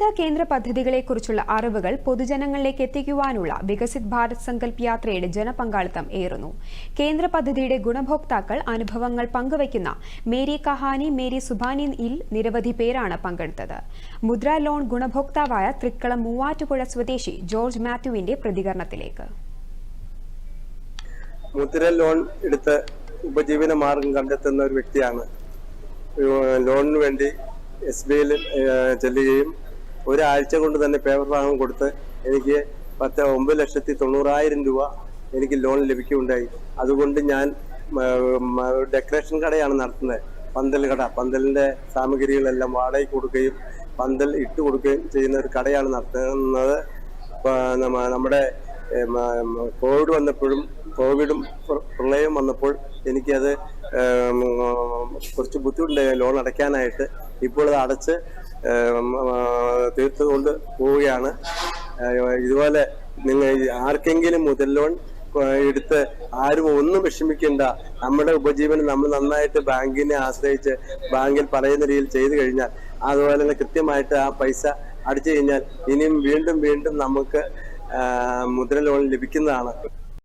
വിവിധ കേന്ദ്ര പദ്ധതികളെക്കുറിച്ചുള്ള അറിവുകൾ പൊതുജനങ്ങളിലേക്ക് എത്തിക്കുവാനുള്ള വികസിത് ഭാരത് സങ്കല്പ് യാത്രയുടെ ജനപങ്കാളിത്തം ഏറുന്നു. കേന്ദ്ര പദ്ധതിയുടെ ഗുണഭോക്താക്കൾ അനുഭവങ്ങൾ പങ്കുവയ്ക്കുന്ന മേരി കഹാനി മേരി സുബാനിയിൽ നിരവധി പേരാണ് പങ്കെടുത്തത്. മുദ്ര ലോൺ ഗുണഭോക്താവായ തൃക്കളം മൂവാറ്റുപുഴ സ്വദേശി ജോർജ് മാത്യുവിന്റെ പ്രതികരണത്തിലേക്ക്. മുദ്ര ലോൺ എടുത്ത് ഉപജീവന മാർഗം കണ്ടെത്തുന്ന ഒരു വ്യക്തിയാണ്. ലോണിന് വേണ്ടി എസ് ബി ഐയിൽ ചെല്ലുകയും ഒരാഴ്ച കൊണ്ട് തന്നെ പേപ്പർ ഭാഗം കൊടുത്ത് എനിക്ക് പത്ത് ഒമ്പത് ലക്ഷത്തി തൊണ്ണൂറായിരം രൂപ എനിക്ക് ലോൺ ലഭിക്കുകയുണ്ടായി. അതുകൊണ്ട് ഞാൻ ഡെക്കറേഷൻ കടയാണ് നടത്തുന്നത്. പന്തൽ കട പന്തലിന്റെ സാമഗ്രികളെല്ലാം വാടകയ്ക്ക് കൊടുക്കുകയും പന്തൽ ഇട്ട് കൊടുക്കുകയും ചെയ്യുന്ന ഒരു കടയാണ് നടത്തുന്നത്. നമ്മുടെ കോവിഡ് വന്നപ്പോഴും കോവിഡും പ്ര- പ്രളയം വന്നപ്പോൾ എനിക്കത് കുറച്ച് ബുദ്ധിമുട്ടുണ്ടായി ലോൺ അടയ്ക്കാനായിട്ട് ഇപ്പോൾ അത് അടച്ച് തീർത്തുകൊണ്ട് പോവുകയാണ്. ഇതുപോലെ നിങ്ങൾ ആർക്കെങ്കിലും മുതൽ ലോൺ എടുത്ത് ആരും ഒന്നും വിഷമിക്കേണ്ട. നമ്മുടെ ഉപജീവനം നമ്മൾ നന്നായിട്ട് ബാങ്കിനെ ആശ്രയിച്ച് ബാങ്കിൽ പറയുന്ന രീതിയിൽ ചെയ്തു കഴിഞ്ഞാൽ അതുപോലെ തന്നെ കൃത്യമായിട്ട് ആ പൈസ അടിച്ചു കഴിഞ്ഞാൽ ഇനിയും വീണ്ടും വീണ്ടും നമുക്ക് മുദ്ര ലോൺ ലഭിക്കുന്നതാണ്.